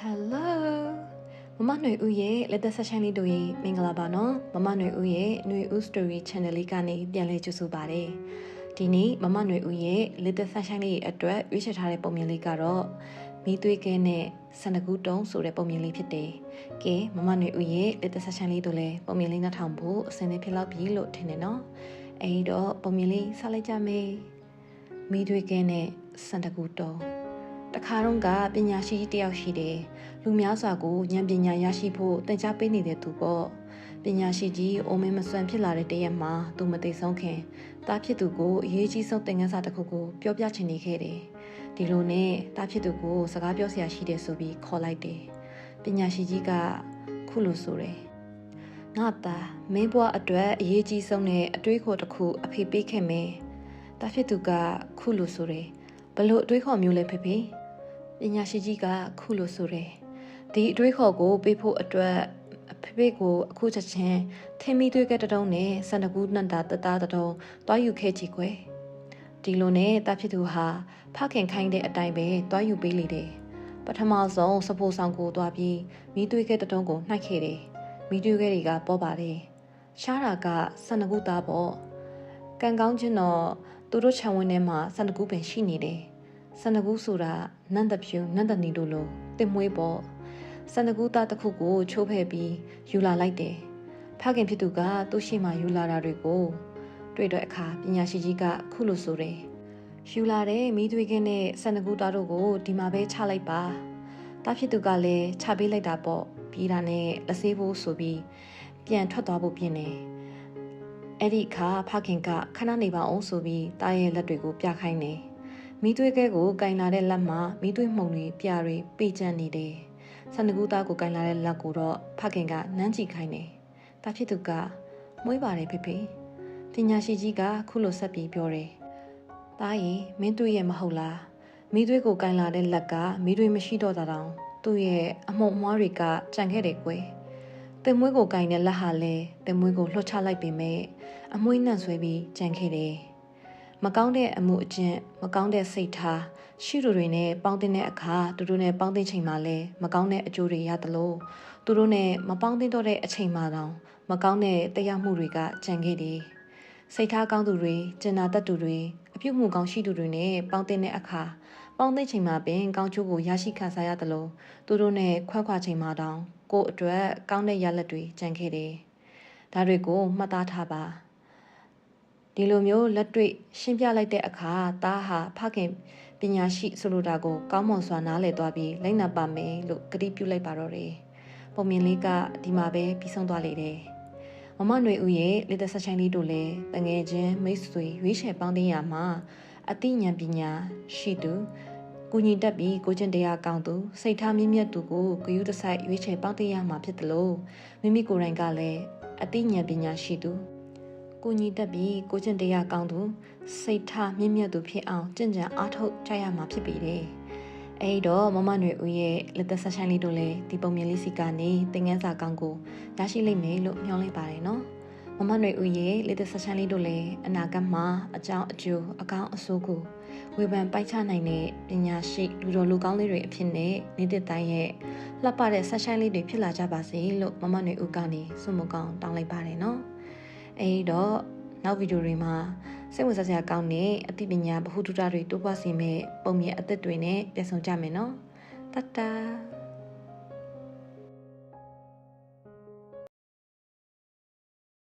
Hello မမຫນွေဦးရဲ့လက်သက်ဆက်ဆိုင်လေးတို့ရေမင်္ဂလာပါနော်မမຫນွေဦးရဲ့ຫນွေဦး story channel လေးကနေပြန်လည်ကြိုဆိုပါရစေဒီနေ့မမຫນွေဦးရဲ့လက်သက်ဆက်ဆိုင်လေးအတွက်ရွေးချယ်ထားတဲ့ပုံမြင်လေးကတော့မီးသွေးကဲနဲ့စန္ဒကူတုံးဆိုတဲ့ပုံမြင်လေးဖြစ်တယ်ကဲမမຫນွေဦးရဲ့လက်သက်ဆက်ဆိုင်လေးတို့လည်းပုံမြင်လေးနှထောင်ဖို့အစင်းလေးဖြစ်လောက်ပြီလို့ထင်တယ်နော်အဲဒီတော့ပုံမြင်လေးဆက်လိုက်ကြမယ်မီးသွေးကဲနဲ့စန္ဒကူတုံး တခါတော့ကပညာရှိကြီးတယောက်ရှိတယ်လူများစွာကိုဉာဏ်ပညာရရှိဖို့သင်ကြားပေးနေတဲ့သူပေါ့ပညာရှိကြီးအိုမင်းမစွမ်းဖြစ်လာတဲ့တရက်မှာသူမသိဆုံးခင်တားဖြစ်သူကိုအရေးကြီးဆုံးသင်ခန်းစာတစ်ခုကိုပြောပြချင်နေခဲ့တယ်ဒီလိုနဲ့တားဖြစ်သူကိုစကားပြောစရာရှိတယ်ဆိုပြီးခေါ်လိုက်တယ်ပညာရှိကြီးကခုလိုဆိုတယ်ငါသားမင်းဘွားအတွက်အရေးကြီးဆုံးနဲ့အတွေးခေါ်တစ်ခုအဖေပေးခဲ့မယ်တားဖြစ်သူကခုလိုဆိုတယ်ဘလို့အတွေးခေါ်မျိုးလဲဖေဖေ ပညာရှိကြီးကခုလိုဆိုတယ်ဒီအတွေးခေါ်ကိုပေးဖို့အတွက်အဖေဖေကိုအခုချက်ချင်းထင်းမီသွေးကတတုံးနဲ့စန္ဒကူးနန္တာတသားတတုံးတွားယူခဲ့ကြည့်ကွယ်ဒီလိုနဲ့တာဖြစ်သူဟာဖခင်ခိုင်းတဲ့အတိုင်းပဲတွားယူပေးလေတယ်ပထမဆုံးစပိုးဆောင်ကိုတွားပြီးမိသွေးကတတုံးကိုနှိုက်ခဲ့တယ်မိသွေးကတွေကပေါ်ပါတယ်ရှားတာကစန္ဒကူးသားပေါ့ကံကောင်းခြင်းတော့သူတို့ခြံဝင်းထဲမှာစန္ဒကူးပင်ရှိနေတယ်စန္ဒကူးဆိုတာ နန္တဖြူနန္တနီတို့လိုတင်မွေးပေါ့စန္ဒကူးသားတစ်ခုကိုချိုးဖဲ့ပြီးယူလာလိုက်တယ်ဖခင်ဖြစ်သူကသူ့ရှိမှယူလာတာတွေကိုတွေ့တဲ့အခါပညာရှိကြီးကခုလိုဆိုတယ်ယူလာတဲ့မိသွေးကင်းနဲ့စန္ဒကူးသားတို့ကိုဒီမှာပဲချလိုက်ပါတားဖြစ်သူကလည်းချပေးလိုက်တာပေါ့ပြီးတာနဲ့လက်ဆေးဖို့ဆိုပြီးပြန်ထွက်သွားဖို့ပြင်တယ်အဲ့ဒီအခါဖခင်ကခဏနေပါအောင်ဆိုပြီးတားရဲ့လက်တွေကိုပြခိုင်းတယ် မိသွေးကဲကိုကင်လာတဲ့လက်မှာမိသွေးမှုန်တွေပြတွေပေကျန်နေတယ်။ဆန်တကူသားကိုကင်လာတဲ့လက်ကိုတော့ဖခင်ကနမ်းကြည့်ခိုင်းတယ်။ဒါဖြစ်သူကမွေးပါတယ်ဖေဖေ။ပညာရှိကြီးကခုလိုဆက်ပြီးပြောတယ်။တားရင်မင်းတွေ့ရဲ့မဟုတ်လား။မိသွေးကိုကင်လာတဲ့လက်ကမိသွေးမရှိတော့တာတောင်သူ့ရဲ့အမှုံအမွားတွေကကြံခဲ့တယ်ကွယ်။တင်မွေးကိုကင်တဲ့လက်ဟာလည်းတင်မွေးကိုလှော့ချလိုက်ပေမဲ့အမွှေးနှံ့ဆွဲပြီးကြံခဲ့တယ်။ မကောင်းတဲ့အမှုအကျင့်မကောင်းတဲ့စိတ်ထားရှိသူတွေနဲ့ပေါင်းတဲ့အခါသူတို့နဲ့ပေါင်းတဲ့ချိန်မှာလည်းမကောင်းတဲ့အကျိုးတွေရသလိုသူတို့နဲ့မပေါင်းသင့်တော့တဲ့အချိန်မှာတောင်မကောင်းတဲ့တရားမှုတွေကကြံခဲ့တယ်စိတ်ထားကောင်းသူတွေကျင်နာတတ်သူတွေအပြုမှုကောင်းရှိသူတွေနဲ့ပေါင်းတဲ့အခါပေါင်းတဲ့ချိန်မှာပင်ကောင်းချိုးကိုရရှိခံစားရသလိုသူတို့နဲ့ခွဲခွာချိန်မှာတောင်ကိုယ့်အတွက်ကောင်းတဲ့ရလဒ်တွေကြံခဲ့တယ်ဒါတွေကိုမှတ်သားထားပါ ဒီလိုမျိုးလက်တွေ့ရှင်းပြလိုက်တဲ့အခါသားဟာဖခင်ပညာရှိဆိုလိုတာကိုကောင်းမွန်စွာနားလည်သွားပြီးလိုက်နာပါမယ်လို့ကတိပြုလိုက်ပါတော့တယ်။ပုံမြင်လေးကဒီမှာပဲပြီးဆုံးသွားလေတယ်။မမຫນွေဦးရဲ့လေသက်ဆက်ချိုင်းလေးတို့လည်းတငယ်ချင်းမိတ်ဆွေရွေးချယ်ပေါင်းတင်ရမှာအသိဉာဏ်ပညာရှိသူကုညီတက်ပြီးကိုကျင့်တရားကောင်းသူစိတ်ထားမြင့်မြတ်သူကိုဂရုတစိုက်ရွေးချယ်ပေါင်းတင်ရမှာဖြစ်တယ်လို့မိမိကိုယ်တိုင်ကလည်းအသိဉာဏ်ပညာရှိသူ ကိုညီတက်ပြီးကိုကျင့်တရားကောင်းသူစိတ်ထားမြင့်မြတ်သူဖြစ်အောင်ကြင်ကြံအားထုတ်ကြရမှာဖြစ်ပေတယ်။အဲဒီတော့မမနွေဦးရဲ့လက်သက်ဆက်ဆိုင်လေးတို့လည်းဒီပုံမြင်လေးစီကနေသင်ငန်းစာကောင်းကိုရရှိလိမ့်မယ်လို့မျှော်လင့်ပါတယ်နော်။မမနွေဦးရဲ့လက်သက်ဆက်ဆိုင်လေးတို့လည်းအနာဂတ်မှာအကြောင်းအကျိုးအကောင်းအဆိုးကိုဝေဖန်ပိုက်ချနိုင်တဲ့ပညာရှိလူတော်လူကောင်းလေးတွေအဖြစ်နဲ့နေတဲ့တိုင်းရဲ့လှပတဲ့ဆက်ဆိုင်လေးတွေဖြစ်လာကြပါစေလို့မမနွေဦးကနေဆုမကောင်းတောင်းလိုက်ပါတယ်နော် အဲဒီတော့နောက်ဗီဒီယိုတွေမှာစိတ်ဝင်စားစရာကောင်းတဲ့အသိပညာဗဟုသုတတွေတိုးပွားစေမယ့်ပုံမြင်အသစ်တွေနဲ့ပြန်ဆောင်ကြမယ်နော်တတ